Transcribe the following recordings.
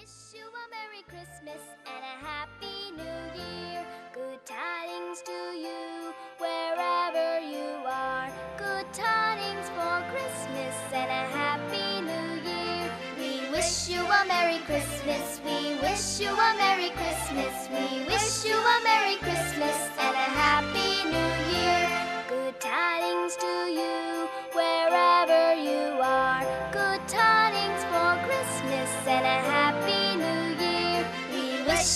wish you a Merry Christmas and a Happy New Year. Good tidings to you wherever you are. Good tidings for Christmas and a Happy New Year. We wish you a Merry Christmas. We wish you a Merry Christmas. We wish you a Merry Christmas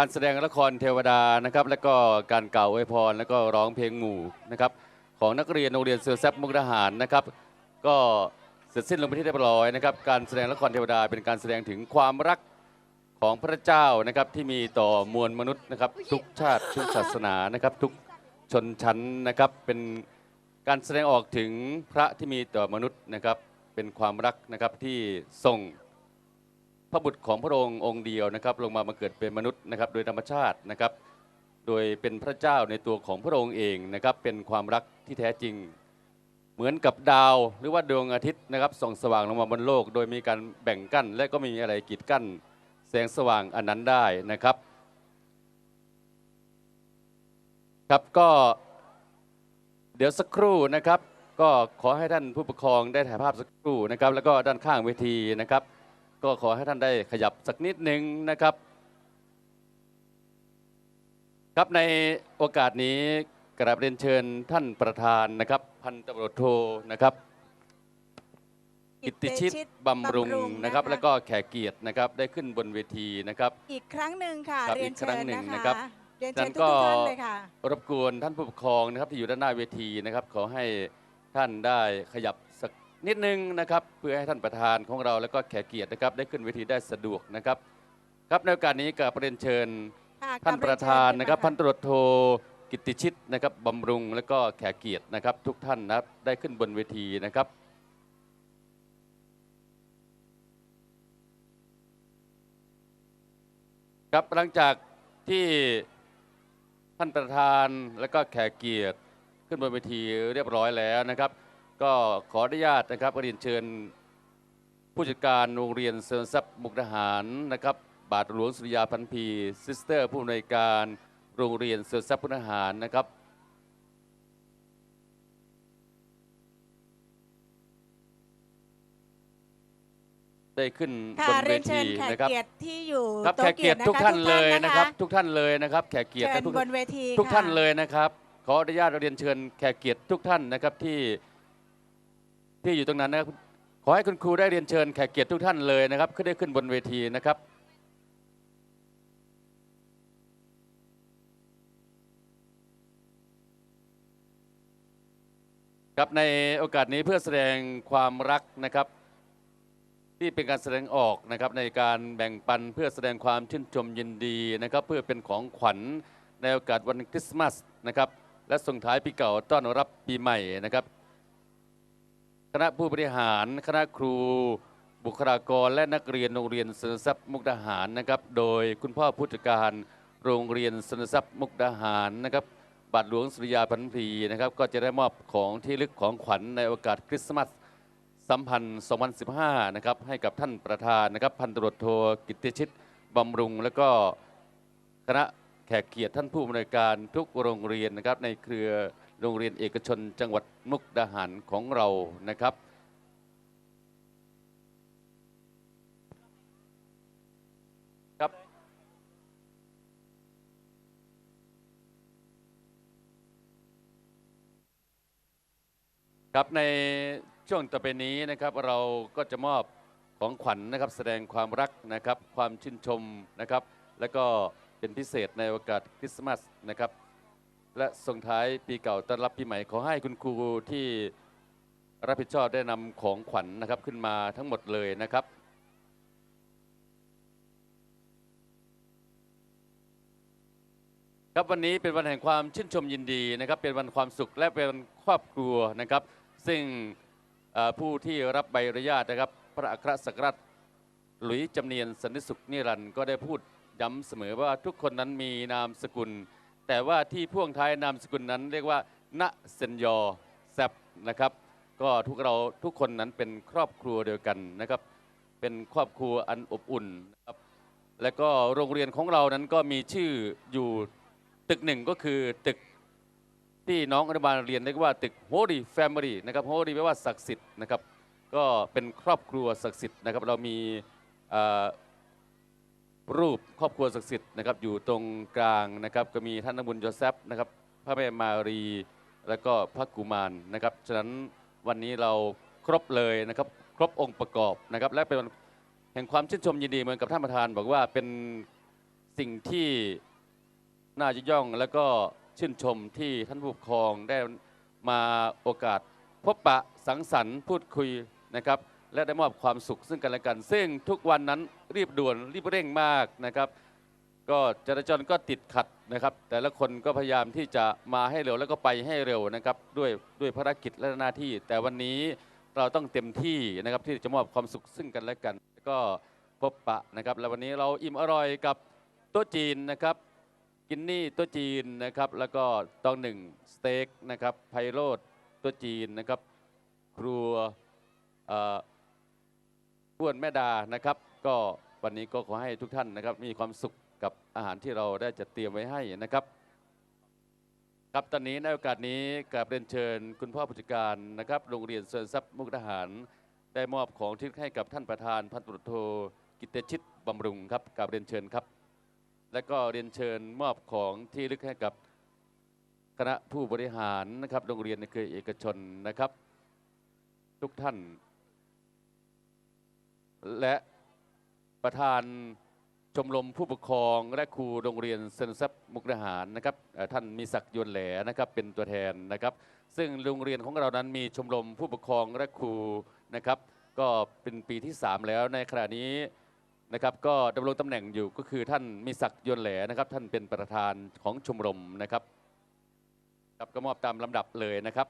การแสดงละครเทวดานะครับ แล้วก็การกล่าวอวยพร แล้วก็ร้องเพลงหมู่นะครับ ของนักเรียนโรงเรียนเซอร์แซบมุกดาหารนะครับ ก็เสร็จสิ้นลงไปที่เรียบร้อยนะครับ การแสดงละครเทวดาเป็นการแสดงถึงความรักของพระเจ้านะครับที่มีต่อมวลมนุษย์นะครับ ทุกชาติทุกศาสนานะครับ ทุกชนชั้นนะครับ เป็นการแสดงออกถึงพระที่มีต่อมนุษย์นะครับ เป็นความรักนะครับที่ทรง ระบุตรของพระองค์องค์เดียวนะครับ ลงมามาเกิดเป็นมนุษย์นะครับ โดยธรรมชาตินะครับ โดยเป็นพระเจ้าในตัวของพระองค์เองนะครับ เป็นความรักที่แท้จริง เหมือนกับดาวหรือว่าดวงอาทิตย์นะครับส่องสว่างลงมาบนโลก โดยมีการแบ่งกั้น และก็ไม่มีอะไรกีดกั้น แสงสว่างอันนั้นได้นะครับ ครับก็เดี๋ยวสักครู่นะครับ ก็ขอให้ท่านผู้ปกครองได้ถ่ายภาพสักครู่นะครับ แล้วก็ด้านข้างเวทีนะครับ ก็ขอให้ท่านได้ขยับสักนิดหนึ่งนะครับ ครับในโอกาสนี้กราบเรียนเชิญท่านประธานนะครับ พันตำรวจโทนะครับกิตติชิตบำรุงนะครับ แล้วก็แขกเกียรตินะครับได้ขึ้นบนเวทีนะครับ อีกครั้งหนึ่งค่ะครับเรียนอีกเชิครั้ญงหนึ่งนะนะครับคะเรียนนั้เชิญนทุก็กๆท่านเลยค่ะรบกวนท่านผู้ปกครองนะครับที่อยู่ด้านหน้าเวทีนะครับ ขอให้ท่านได้ขยับสัก นิดนึงนะครับเพื่อให้ท่านประธานของเราแล้วก็แขกเกียรตินะครับได้ขึ้นเวทีได้สะดวกนะครับครับในโอกาสนี้กับเรียนเชิญค่ะท่านกปลัระบเยธานเชิญนะครับขึ้พันมาตำรวจโทกิตติชิตนะครับบำรุงแล้วก็แขกเกียรตินะครับ ทุกท่านนะครับได้ขึ้นบนเวทีนะครับ ครับหลังจากที่ท่านประธานและก็แขกเกียรติขึ้นบนเวทีเรียบร้อยแล้วนะครับ ก็ขออนุญาตนะครับเรียนเชิญผู้จัดการโรงเรียนเสริมทรัพย์มุกดาหารนะครับ บาทหลวงสุริยาพันพีซิสเตอร์ ผู้อำนวยการโรงเรียนเสริมทรัพย์มุกดาหารนะครับได้ขึ้นบค่ะนเวเรียนเชิทีญแขกนะครับเกียรติที่อยู่ครับโต๊ะแขกเกียรติทุกท่านเลยนะครับ ทุกท่านเลยนะครับ แขกเกียรติเชิและญทุกบนเวทีทุกท่านค่ะเลยนะครับ ขออนุญาตเรียนเชิญแขกเกียรติทุกท่านนะครับที่ ที่อยู่ตรงนั้นนะครับขอให้คุณครูได้เรียนเชิญแขกเกียรติทุกท่านเลยนะครับขึ้นได้ขึ้นบนเวทีนะครับครับในโอกาสนี้เพื่อแสดงความรักนะครับ ที่เป็นการแสดงออกนะครับในการแบ่งปันเพื่อแสดงความชื่นชมยินดีนะครับ เพื่อเป็นของขวัญในโอกาสวันคริสต์มาสนะครับและส่งท้ายปีเก่าต้อนรับปีใหม่นะครับ คณะผู้บริหารคณะครู บุคลากรและนักเรียนโรงเรียนสนทรัพย์มุกดาหารนะครับ โดยคุณพ่อผู้จัดการโรงเรียนสนทรัพย์มุกดาหารนะครับบาทหลวงสุริยาพันธีนะครับก็จะได้มอบของที่ลึกของขวัญในโอกาสคริสต์มาสสัมพันธ์ 2015 นะครับให้กับท่านประธานนะครับพันตรวจโทกิติชิตบำรุง แล้วก็คณะแขกเกียรติท่านผู้อำนวยการทุกโรงเรียนนะครับในเครือ โรงเรียนเอกชนจังหวัดมุกดาหารของเรานะครับ ครับ ครับในช่วงต่อไปนี้นะครับเราก็จะมอบของขวัญนะครับแสดงความรักนะครับความชื่นชมนะครับ แล้วก็เป็นพิเศษในโอกาสคริสต์มาสนะครับ และส่งท้ายปีเก่าต้อนรับปีใหม่ขอให้คุณครูที่รับผิดชอบได้นำของขวัญนะครับขึ้นมาทั้งหมดเลยนะครับครับวันนี้เป็นวันแห่งความชื่นชมยินดีนะครับ เป็นวันความสุขและเป็นวันครอบครัวนะครับ ซึ่งผู้ที่รับใบอนุญาตนะครับ พระอัครสักราชหลุยจำเนียนสันติสุขนิรันดร์ก็ได้พูดย้ำเสมอว่าทุกคนนั้นมีนามสกุล แต่ว่าที่พ่วงท้ายนามสกุลนั้นเรียกว่าณเซนยอแซบนะครับ ก็ทุกเราทุกคนนั้นเป็นครอบครัวเดียวกันนะครับ เป็นครอบครัวอันอบอุ่นนะครับและก็โรงเรียนของเรานั้นก็มีชื่ออยู่ตึกหนึ่งก็คือตึกที่น้องอนุบาลเรียนเรียกว่าตึก Holy Family นะครับ Holy แปลว่าศักดิ์สิทธิ์นะครับ ก็เป็นครอบครัวศักดิ์สิทธิ์นะครับ เรามีอ รูปครอบครัวศักดิ์สิทธิ์นะครับอยู่ตรงกลางนะครับก็มีท่านนบุญโยเซฟนะครับพระแม่มารี แล้วก็พระกุมารนะครับฉะนั้นวันนี้เราครบเลยนะครับครบองค์ประกอบนะครับและเป็นวันแห่งความชื่นชมยินดีเหมือนกับท่านประธานบอกว่าเป็นสิ่งที่น่ายกย่องแล้วก็ชื่นชมที่ท่านผู้ปกครองได้มาโอกาส พบปะสังสรรค์พูดคุยนะครับ และได้มอบความสุขซึ่งกันและกัน ซึ่งทุกวันนั้นรีบด่วนรีบเร่งมากนะครับ ก็จราจรก็ติดขัดนะครับ แต่ละคนก็พยายามที่จะมาให้เร็วแล้วก็ไปให้เร็วนะครับด้วยด้วยภารกิจและหน้าที่ แต่วันนี้เราต้องเต็มที่นะครับที่จะมอบความสุขซึ่งกันและกันแล้วก็พบปะนะครับ แล้ววันนี้เราอิ่มอร่อยกับโต๊ะจีนนะครับกินนี่ต๊ะจีนนะครับ แล้วก็ตองหนึ่งสเต็กนะครับไพโรดต๊ะจีนนะครับ ครัวเอ้วนแม่ดานะครับ ก็วันนี้ก็ขอให้ทุกท่านนะครับ มีความสุขกับอาหารที่เราได้จัดเตรียมไว้ให้นะครับ ครับตอนนี้ในโอกาสนี้กราบเรียนเชิญ คุณพ่อผู้จัดการนะครับ โรงเรียนเสริญทรัพย์มุกดาหาร ได้มอบของที่ให้กับท่านประธานพันตรวจโทกิตติชิตบำรุงครับกราบเรียนเชิญครับ และก็เรียนเชิญมอบของที่ลึกให้กับคณะผู้บริหารนะครับโรงเรียนในเครือเอกชนนะครับ ทุกท่าน และประธานชมรมผู้ปกครองและครูโรงเรียนเซนซับมุกดาหารนะครับท่านมีศักดิ์ยวนแหลนะครับเป็นตัวแทนนะครับ ซึ่งโรงเรียนของเรานั้นมีชมรมผู้ปกครองและครูนะครับก็เป็นปีที่ 3 แล้วในขณะนี้นะครับก็ดำรงตำแหน่งอยู่ก็คือท่านมีศักดิ์ยวนแหลนะครับท่านเป็นประธานของชมรมนะครับครับก็มอบตามลำดับเลยนะครับ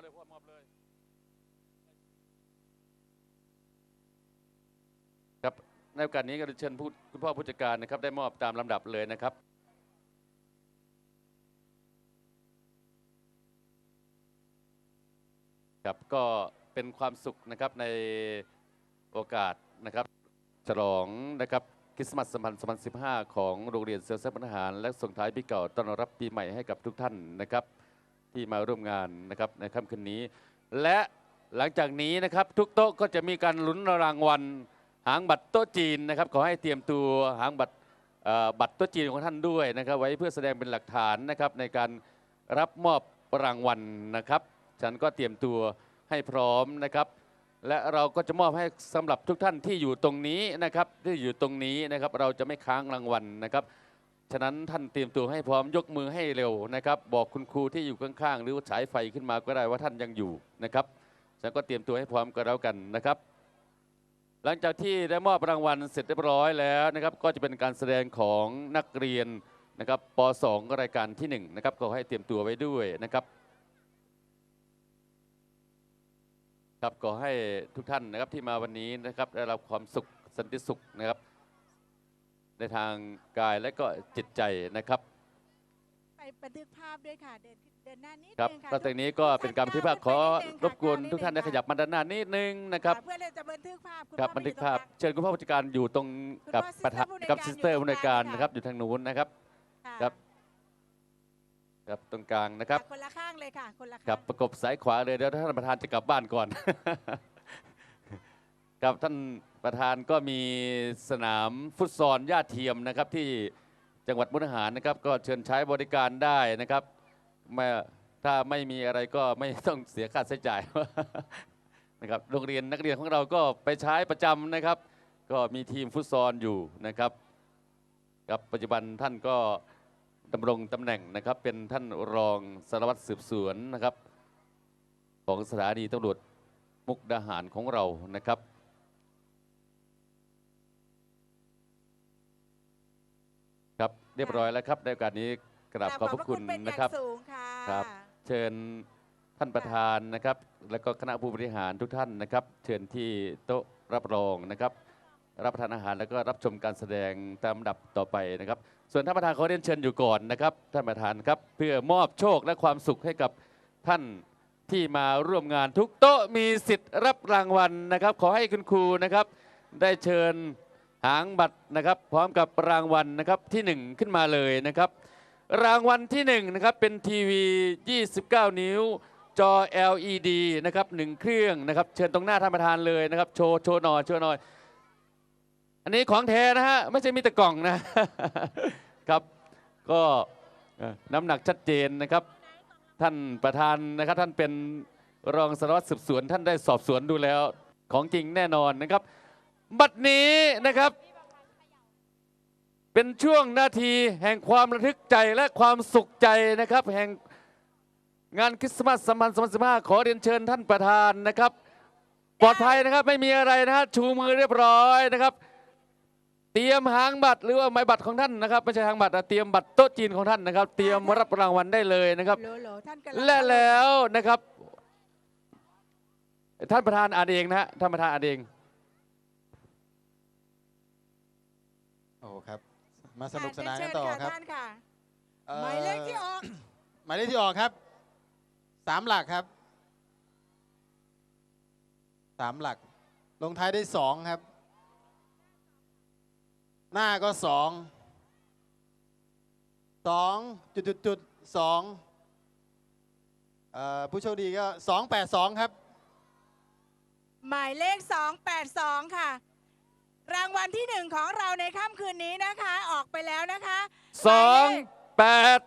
อบเลยพ่อมอบเลย ครับในโอกาสนี้ก็เชิญผู้คุณพ่อผู้จัดการนะครับ ได้มอบตามลำดับเลยนะครับครับก็เป็นความสุขนะครับในโอกาสนะครับ ฉลองนะครับคริสต์มาสสัมพันธ์2015ของโรงเรียนเซลล์ทหาร และส่งท้ายปีเก่าต้อนรับปีใหม่ให้กับทุกท่านนะครับ ที่มาร่วมงานนะครับในค่ำคืนนี้ และหลังจากนี้นะครับทุกโต๊ะก็จะมีการลุ้นรางวัลหางบัตรโต๊ะจีนนะครับขอให้เตรียมตัวหางบัตรเอ่อบัตรโต๊ะจีนของท่านด้วยนะครับ ไว้เพื่อแสดงเป็นหลักฐานนะครับในการรับมอบรางวัลนะครับฉันก็เตรียมตัวให้พร้อมนะครับ และเราก็จะมอบให้สำหรับทุกท่านที่อยู่ตรงนี้นะครับที่อยู่ตรงนี้นะครับ เราจะไม่ค้างรางวัลนะครับ ฉะนั้นท่านเตรียมตัวให้พร้อมยกมือให้เร็วนะครับ บอกคุณครูที่อยู่ข้างๆ หรือว่าฉายไฟขึ้นมาก็ได้ว่าท่านยังอยู่นะครับฉันก็เตรียมตัวให้พร้อมก็แล้วกันนะครับ หลังจากที่ได้มอบรางวัลเสร็จเรียบร้อยแล้วนะครับ ก็จะเป็นการแสดงของนักเรียนนะครับป .2 รายการที่1นะครับก็ให้เตรียมตัวไว้ด้วยนะครับครับขอให้ทุกท่านนะครับที่มาวันนี้นะครับได้รับความสุขสันติสุขนะครับ ในทางกายและก็จิตใจนะครับไปบันทึกภาพด้วยค่ะเดินขึ้นเดินหน้านิดครับนึงค่ะก็ตรงนี้ก็เป็นการบันทึกภาพขอรบกวนทุกท่านได้ขยับมาด้านหน้านิดนึงนะครับเพื่อเราจะบันทึกภาพณครับพ่อบันทึกอยู่ตภาพงกลงเชิญคุณพ่อผู้จัดการอยู่ตรงกับคุณพ่อประธาน sister กับผู้ซิสในเตอร์การผู้ในการอยู่ตรงกลางนะครับอยู่ทางนู้นนะครับค่ะครับ ครับตรงกลางนะครับคนละข้างเลยค่ะ คนละครัข้าบงประกบสายขวาเลยเดี๋ยวท่านประธานจะกลับบ้านก่อน ครับท่านประธานก็มีสนามฟุตซอลหญ้าเทียมนะครับที่จังหวัดมุกดาหารนะครับ ก็เชิญใช้บริการได้นะครับไมาถ้าไม่มีอะไรก็ไม่ต้องเสียค่าใช้จ่ายนะครับโรงเรียนนักเรียนของเราก็ไปใช้ประจำนะครับ ก็มีทีมฟุตซอลอยู่นะครับกับปัจจุบันท่านก็ดำรงตำแหน่งนะครับ เป็นท่านรองสารวัตรสืบสวนนะครับ ของสถานีตำรวจมุกดาหารของเรานะครับ รับเรียบร้อยแล้วครับในโอกาสนี้กราบขอบพระคุณเป็นอย่านะงครับสูงค่ะครับ เชิญท่านประธานนะครับ แล้วก็คณะผู้บริหารทุกท่านนะครับ เชิญที่โต๊ะรับรองนะครับ รับประทานอาหารแล้วก็รับชมการแสดงตามลำดับต่อไปนะครับ ส่วนท่านประธานขอเรียนเชิญอยู่ก่อนนะครับท่านประธานครับเพื่อมอบโชคและความสุขให้กับท่านที่มาร่วมงานทุกโต๊ะมีสิทธิ์รับรางวัลนะครับ ขอให้คุณครูนะครับ ได้เชิญ หางบัตรนะครับ พร้อมกับรางวัลนะครับที่หนึ่งขึ้นมาเลยนะครับ รางวัลที่หนึ่งนะครับเป็นทีวี 29 นิ้ว จอ LED นะครับหนึ่งเครื่องนะครับ เชิญตรงหน้าท่านประธานเลยนะครับ โชว์โชว์หน่อยโชว์หน่อยอันนี้ของแท้นะฮะไม่ใช่มีแต่กล่องนะครับก็น้ำหนักชัดเจนนะครับ ท่านประธานนะครับท่านเป็นรองสารวัตรสืบสวนท่านได้สอบสวนดูแล้ว ของจริงแน่นอนนะครับ บัดนี้นะครับ เป็นช่วงนาทีแห่งความระทึกใจและความสุขใจนะครับ แห่งงานคริสต์มาสสัมพันธ์2015ขอเรียนเชิญท่านประธานนะครับ ปลอดภัยนะครับไม่มีอะไรนะฮะชูมือเรียบร้อยนะครับ เตรียมหางบัตรหรือว่าหมายบัตรของท่านนะครับไม่ใช่หางบัตรนะเตรียมบัตรโต๊ะจีนของท่านนะครับ เตรียมรับรางวัลได้เลยนะครับ โหลโหลท่านกำลังและแล้วนะครับ ท่านประธานอ่านเองนะฮะท่านประธานอ่านเอง อ้ครับ มาสนุกสนานกันต่อเชิญครับท่านค่ะอ่อหมายเลขที่ออก หมายเลขที่ออกครับสามหลักครับสามหลัก ลงท้ายได้วยสองครับ หน้าก็สองสองจุดจุดจุดสองเอ่อผู้โชคดีก็สองแปดสองครับ หมายเลข 282 ค่ะ รางวัลที่หนึ่งของเราในค่ำคืนนี้นะคะ ออกไปแล้วนะคะสองแปด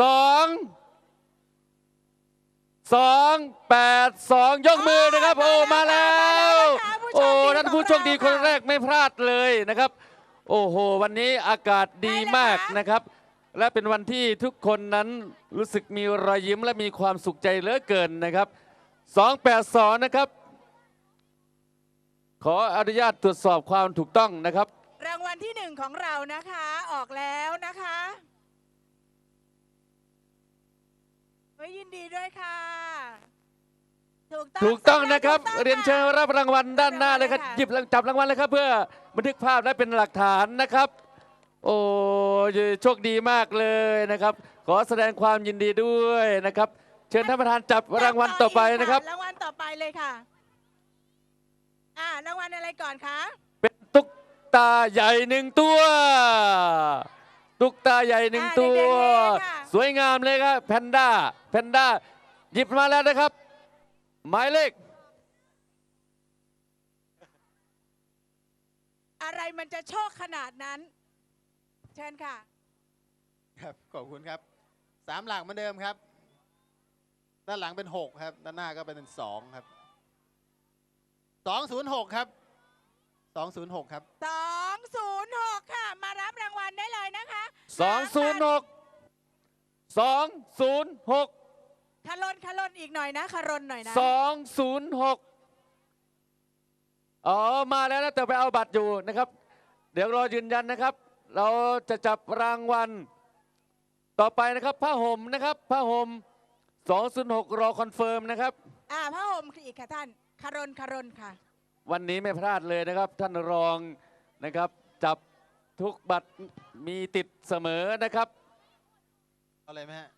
สองสองแปดสองยกมือนะครับ โอ้มาแล้ว โอ้ท่านผู้โชคดีคนแรกไม่พลาดเลยนะครับ โอ้โห วันนี้อากาศดีมากนะครับ และเป็นวันที่ทุกคนนั้นรู้สึกมีรอยยิ้มและมีความสุขใจเหลือเกินนะครับ282นะครับ ขออนุญาตตรวจสอบความถูกต้องนะครับ รางวัลที่หนึ่งของเรานะคะออกแล้วนะคะเฮ้ยยินดีด้วยค่ะ ถูกต้องถูกต้องนะครับ ถูกต้องเรียนเชิญค่ะรับรางวัลด้านหน้าเลยครับค่ะหยิบจับรางวัลเลยครับ เพื่อบันทึกภาพและเป็นหลักฐานนะครับ โอ้ยโชคดีมากเลยนะครับ ขอแสดงความยินดีด้วยนะครับ เชิญท่านประธานจับรางวัลต่อไปนะครับรางวัลต่อไปเลยค่ะ อ่ารางวัลอะไรก่อนคะเป็นตุ๊กตาใหญ่หนึ่งตัว ตุ๊กตาใหญ่หนึ่งอ่าตัว เด็กๆเลยค่ะสวยงามเลยครับแพนด้าแพนด้าหยิบมาแล้วนะครับ หมายเลขอะไรมันจะโชคขนาดนั้น เชิญค่ะ ครับขอบคุณครับสามหลักเหมือนเดิมครับ ด้านหลังเป็นหกครับ ด้านหน้าก็เป็นสองครับ สองศูนย์หกครับสองศูนย์หกครับ 206 ค่ะ มารับรางวัลได้เลยนะคะ206 206 คารนคารนอีกหน่อยนะคารนหน่อยนะ206อ๋อมาแล้วนะแต่ไปเอาบัตรอยู่นะครับ เดี๋ยวรอยืนยันนะครับ เราจะจับรางวัล ต่อไปนะครับผ้าห่มนะครับผ้าห่ม206 รอคอนเฟิร์มนะครับ อ่าพระห่มอีกค่ะท่าน คารนคารนค่ะ วันนี้ไม่พลาดเลยนะครับ ท่านรองนะครับ จับทุกบัตรมีติดเสมอนะครับเอาเลยไหมฮะ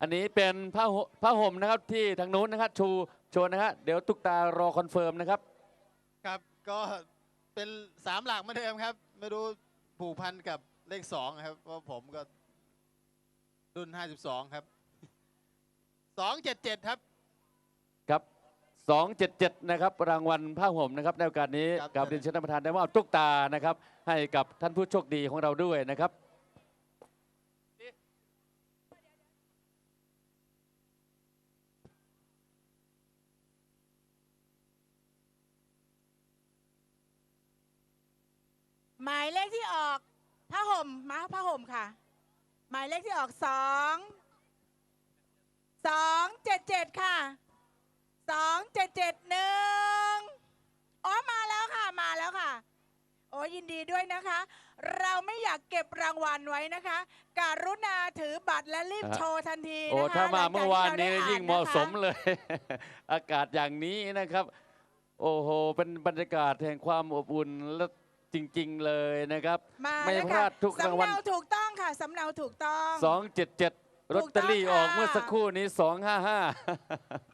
อันนี้เป็นผ้าห่มผ้าห่มนะครับที่ทางนู้นนะครับชูโชว์นะฮะเดี๋ยวตุกตารอคอนเฟิร์มนะครับ ครับก็เป็นสามหลักเหมือนเดิมครับ ไม่รู้ผูกพันกับเลขสองครับเพราะผมก็รุ่นห้าสิบสองครับสองเจ็ดเจ็ดครับครับ 277 นะครับรางวัลผ้าห่มนะครับในโอกาสนี้กับเรีนเชิญนประธานได้มอบตุ๊กตานะครับให้กับท่านผู้โชคดีของเราด้วยนะครับ หมายเลขที่ออกผ้าห่มมาผ้าห่มค่ะ หมายเลขที่ออกสองสองเจ็ดเจ็ดค่ะ สองเจ็ดเจ็ดหนึ่งอ๋อมาแล้วค่ะมาแล้วค่ะ โอ้ยินดีด้วยนะคะ เราไม่อยากเก็บรางวัลไว้นะคะ การุณาถือบัตรและรีบฮะโชว์ทันทีโอ้นะคะถ้ามาหลังจกเมื่อวานนี้ที่รได้ยิ่งเหมาะสมอ่นนคเลย อากาศอย่างนี้นะครับ โอ้โห เป็นบรรยากาศแห่งความอบอุ่นและจริง ๆ เลยนะครับมาไม่แล้วพค่ะลาดทุกรางวัลสำเนาถูกต้องค่ะสำเนาถูกต้อง 277รถตอรี่ถูกต้องออกค่ะเมื่อสักครู่นี้ 255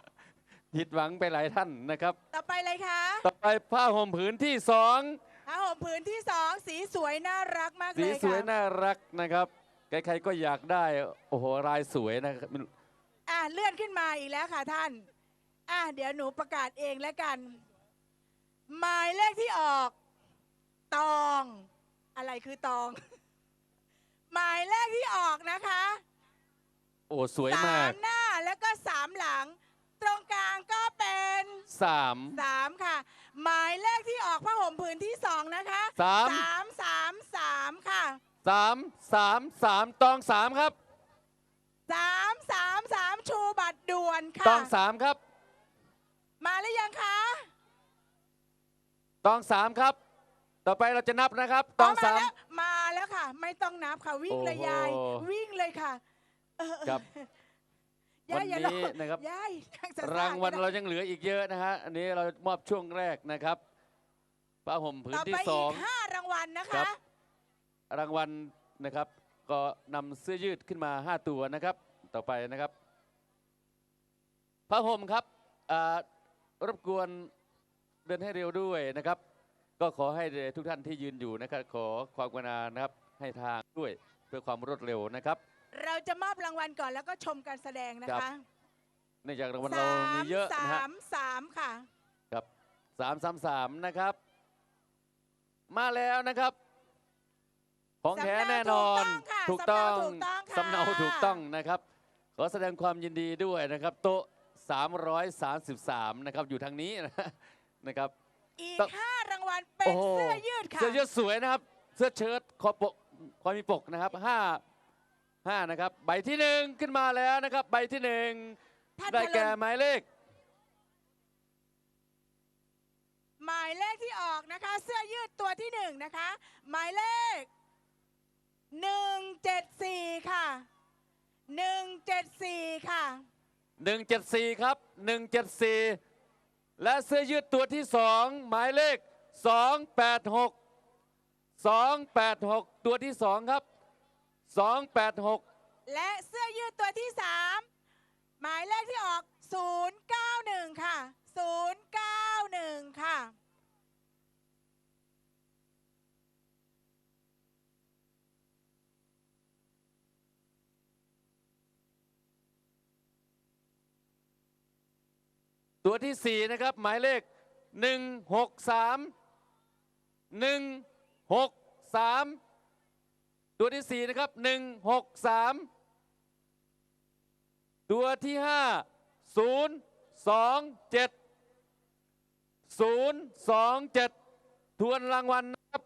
ผิดหวังไปหลายท่านนะครับ ต่อไปเลยค่ะต่อไปผ้าห่มผืนที่สองผ้าห่มผืนที่สองสีสวยน่ารักมากสีเลยสวยค่ะน่ารักนะครับใครๆก็อยากได้โอ้โหลายสวยนะครับอะเลื่อนขึ้นมาอีกแล้วค่ะท่าน อะเดี๋ยวหนูประกาศเองแล้วกัน หมายเลขที่ออก ตอง อะไรคือตอง หมายเลขที่ออกนะคะโอ้สวยสามาก มหน้าแล้วก็สามหลัง ตรงกลางก็เป็น สาม สามค่ะ หมายเลขที่ออกผ้าห่มผืนที่สองนะคะสาม สามสามสามค่ะสามสามสามตองสามครับสามสามสามชูบัตรด่วนค่ะ ตองสามครับมาหรือยังคะตองสามครับ ต่อไปเราจะนับนะครับตองสามมาแล้วมาแล้วค่ะ ไม่ต้องนับค่ะ วิ่งเลยโอ้โหยาย วิ่งเลยค่ะเออครับยายอย่า วันรนี้อนะครับยายนั่งซ่ๆรางวัลก็ได้เรายังเหลืออีกเยอะนะฮะอันนี้เรามอบช่วงแรกนะครับผ้าห่มผืนต่อที่ไปสอีองกห้ารางวัลนะครัคะบรางวัลนะครับ ก็นำเสื้อยืดขึ้นมา 5 ตัวนะครับ ต่อไปนะครับผ้าห่มครับอ่ารบกวนเดินให้เร็วด้วยนะครับ ก็ขอให้ทุกท่านที่ยืนอยู่นะครับ ขอความกรุณานะครับให้ทางด้วยเพื่อความรวดเร็วนะครับ เราจะมอบรางวัลก่อนแล้วก็ชมการแสดงนะครัคะบ เนื่องจากรางวัลเรามีเยอะสานะฮะมสามค่ะ ครับสามสามสามนะครับ มาแล้วนะครับ ของแท้สำเนาแน่นอนถูกต้องค่ะถูกต้องสำเนาถูกต้องค่ะสำเนาถูกต้องนะครับ ขอแสดงความยินดีด้วยนะครับ โต๊ะ333 นะครับ อยู่ทางนี้นะนะครับ อีกต้องห้ารางวัลเป็นโอ้โห เสื้อยืดค่ะ เสื้อยืดสวยนะครับ เสื้อเชิ้ตคอปกความมีปกนะครับห้า ห้านะครับใบที่หนึ่งขึ้นมาแล้วนะครับ ใบที่หนึ่งท่านได้ทะแก่ลุหมายเลข หมายเลขที่ออกนะคะ เสื้อยืดตัวที่หนึ่งนะคะ หมายเลขหนึ่งเจ็ดสี่ค่ะหนึ่งเจ็ดสี่ค่ะ 174 ครับ 174 และเสื้อยืดตัวที่2หมายเลข 286 286 ตัวที่2ครับ 286 และเสื้อยืดตัวที่สามหมายเลขที่ออก 091 ค่ะ 091 ค่ะ ตัวที่ 4 นะครับ หมายเลข 163 163 ตัวที่4นะครับ163ตัวที่5 027 027ทวนรางวัลนะครับ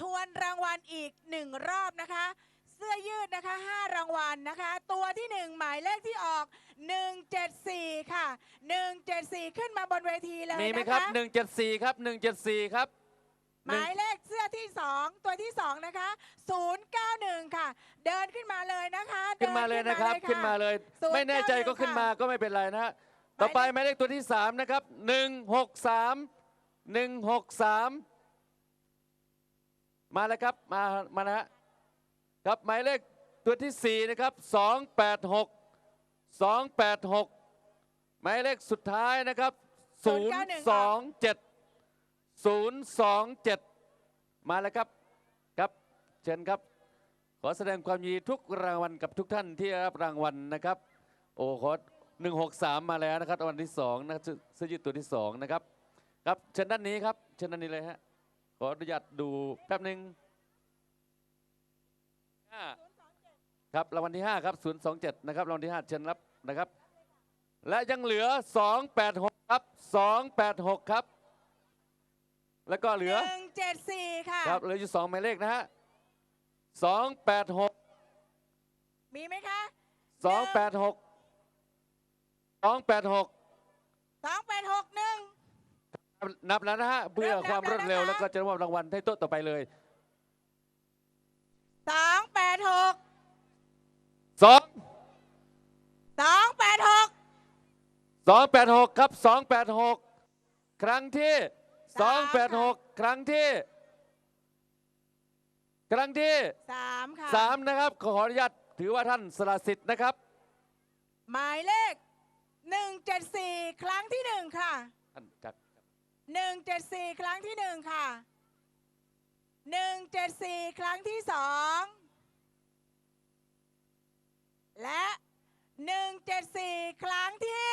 ทวนรางวัลอีกหนึ่งรอบนะคะ เสื้อยืดนะคะ5รางวัลนะคะ ตัวที่1หมายเลขที่ออก174ค่ะ174ขึ้นมาบนเวทีเลยมีไหมนะครัคะบ174ครับ174ครับ หมายเลขเสื้อที่ 2 ตัวที่ 2 นะคะ 091 ค่ะ เดินขึ้นมาเลยนะคะขึ้นมาเลยนะครับขึ้นมาเลยศูนย์ไม่แน่ใจก็เก้าหนึ่งขึ้นมาค่ะก็ไม่เป็นไรนะฮะต่อไปหมายเลขตัวที่ 3 นะครับ 163 163 มาแล้วครับมามานะฮะครับหมายเลขตัวที่ 4 นะครับ 286 286 หมายเลขสุดท้ายนะครับ 027 027 มาแล้วครับครับเชิญครับ ขอแสดงความยินดีทุกรางวัลกับทุกท่านที่ได้รับรางวัลนะครับ โอ้ขอ163 มาแล้วนะครับรางวัลที่สองนะครับเสื้อยืดตัวที่สองนะครับครับเชิญด้านนี้ครับเชิญด้านนี้เลยฮะขออนุญาตดูแป๊บหนึ่งห้าครับรางวัลที่5ครับ027นะครับรางวัลที่5เชิญรับนะครับ และยังเหลือ 286 ครับ 286 ครับ แล้วก็เหลือ หนึ่งเจ็ดสี่ค่ะ ครับเหลืออยู่สองหมายเลขนะฮะสองแปดหกมีไหมคะสองแปดหกสองแปดหกสองแปดหกหนึ่ง นับแล้วนะฮะเพื่อเริ่มนับความรวดเร็วแล้วแล้วนะคะก็จะมอบรางวัลให้โต๊ะต่อไปเลยสองแปดหกสองสองแปดหกสองแปดหกครับสองแปดหกครั้งที่ สองแปดหกครั้งที่ ครั้งที่สามค่ะสามนะครับ ขออนุญาตถือว่าท่านสละสิทธิ์นะครับ หมายเลขหนึ่งเจ็ดสี่ครั้งที่หนึ่งค่ะท่านจัดหนึ่งเจ็ดสี่ครั้งที่หนึ่งค่ะหนึ่งเจ็ดสี่ครั้งที่สองและหนึ่งเจ็ดสี่ครั้งที่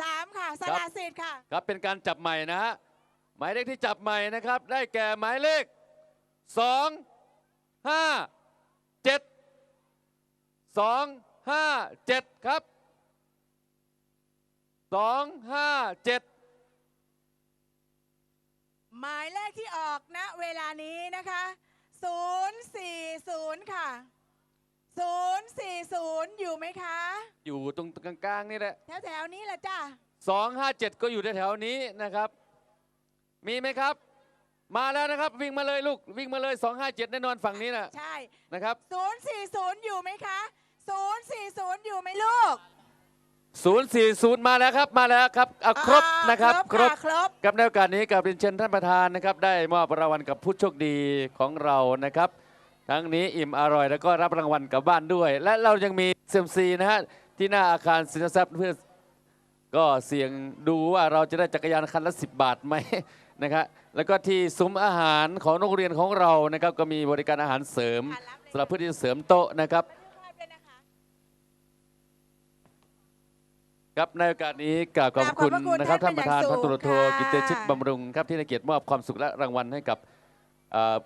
สามค่ะสละสิทธิ์ค่ะ ครับเป็นการจับใหม่นะฮะหมายเลขที่จับใหม่นะครับ ได้แก่หมายเลขสองห้าเจ็ดสองห้าเจ็ดครับสองห้าเจ็ดหมายเลขที่ออกณเวลานี้นะคะ 040 ค่ะ 040 อยู่ไหมคะ อยู่ตรงกลางๆนี่แหละแถวแถวๆนี้แหละจ้าสองห้าเจ็ดก็อยู่แถวๆนี้นะครับ มีไหมครับ มาแล้วนะครับ วิ่งมาเลยลูกวิ่งมาเลยสองห้าเจ็ดแน่นอนฝั่งนี้นะใช่นะครับ040 อยู่ไหมคะ040 อยู่ไหมลูกศูนย์สี่ศูนย์มาแล้วครับมาแล้วครับอะครบอ่านะครับครบค่ะครบกับในโอกาสนี้กับเรียนเชิญท่านประธานนะครับ ได้มอบรางวัลกับผู้โชคดีของเรานะครับ ทั้งนี้อิ่มอร่อยแล้วก็รับรางวัลกลับบ้านด้วย และเรายังมีเซมซีนะฮะที่หน้าอาคารสินทรัพย์เพื่อก็เสี่ยงดูว่าเราจะได้จักรยานคันละ 10 บาทไหมนะครับแล้วก็ที่ซุ้มอาหารของโรงเรียนของเรานะครับก็มีบริการอาหารเสริมสำหรับเพื่อที่จะเสริมโต๊ะนะครับครับในโอกาสนี้กราบขอบคุณกราบขอบพระคุณนะครับท่าท่านนประธานเป็นอพัย่านงตุรโทสูงค่ะกิตเตชิตบำรุงครับที่ให้เกียรติมอบความสุขและรางวัลให้กับเอ่อ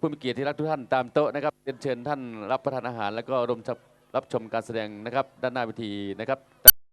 ผู้มีเกียรติที่รักทุกท่านตามโต๊ะนะครับเรียนเชิญท่านรับประทานอาหาร แล้วก็รวมรับชมการแสดงนะครับด้านหน้าเวทีนะครับ